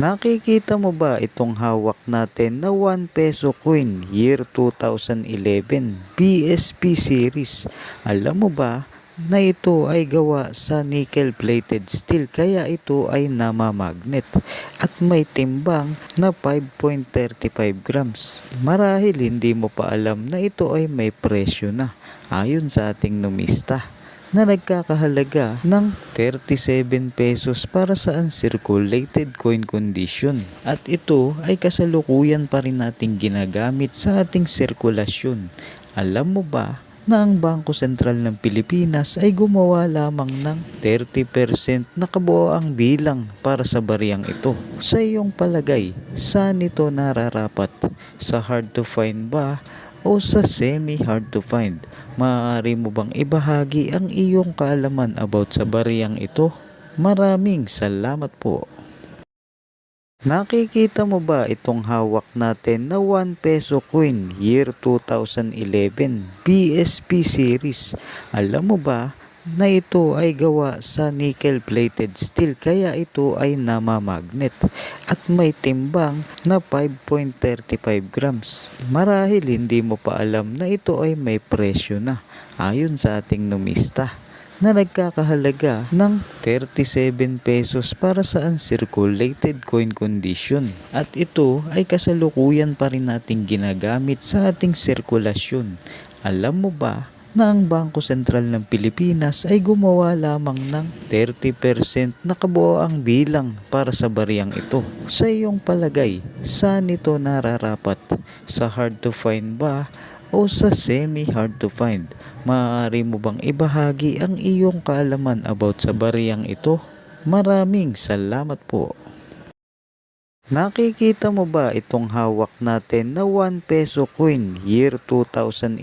Nakikita mo ba itong hawak natin na 1 peso coin year 2011 PSP series? Alam mo ba na ito ay gawa sa nickel plated steel kaya ito ay namamagnet at may timbang na 5.35 grams. Marahil hindi mo pa alam na ito ay may presyo na ayon sa ating numista na nagkakahalaga ng 37 pesos para sa uncirculated coin condition. At ito ay kasalukuyan pa rin nating ginagamit sa ating sirkulasyon. Alam mo ba na ang Bangko Sentral ng Pilipinas ay gumawa lamang ng 30% na kabuoang bilang para sa bariyang ito. Sa iyong palagay, saan ito nararapat? Sa hard to find ba o sa semi-hard to find? Maaari mo bang ibahagi ang iyong kaalaman about sa bariyang ito? Maraming salamat po. Nakikita mo ba itong hawak natin na 1 peso coin year 2011 PSP series? Alam mo ba na ito ay gawa sa nickel plated steel kaya ito ay namamagnet at may timbang na 5.35 grams. Marahil hindi mo pa alam na ito ay may presyo na ayon sa ating numista na nagkakahalaga ng 37 pesos para sa uncirculated coin condition. At ito ay kasalukuyan pa rin nating ginagamit sa ating sirkulasyon. Alam mo ba na ang Bangko Sentral ng Pilipinas ay gumawa lamang ng 30% na kabuoang bilang para sa bariyang ito. Sa iyong palagay, saan ito nararapat? Sa hard to find ba o sa semi-hard to find? Maaari mo bang ibahagi ang iyong kaalaman about sa bariyang ito? Maraming salamat po. Nakikita mo ba itong hawak natin na 1 peso coin year 2011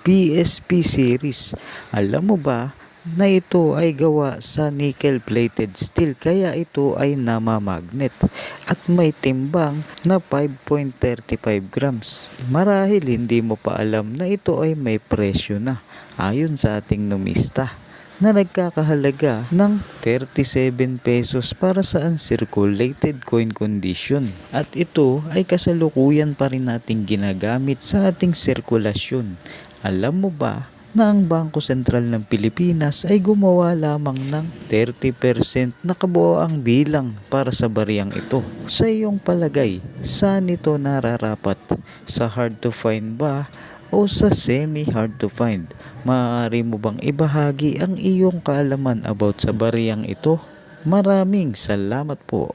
PSP series? Alam mo ba na ito ay gawa sa nickel plated steel kaya ito ay namamagnet at may timbang na 5.35 grams. Marahil hindi mo pa alam na ito ay may presyo na ayon sa ating numista na nagkakahalaga ng 37 pesos para sa uncirculated coin condition. At ito ay kasalukuyan pa rin nating ginagamit sa ating sirkulasyon. Alam mo ba na ang Bangko Sentral ng Pilipinas ay gumawa lamang ng 30% na kabuoang bilang para sa bariyang ito. Sa iyong palagay, saan ito nararapat? Sa hard to find ba o sa semi-hard to find? Maaari mo bang ibahagi ang iyong kaalaman about sa bariyang ito? Maraming salamat po.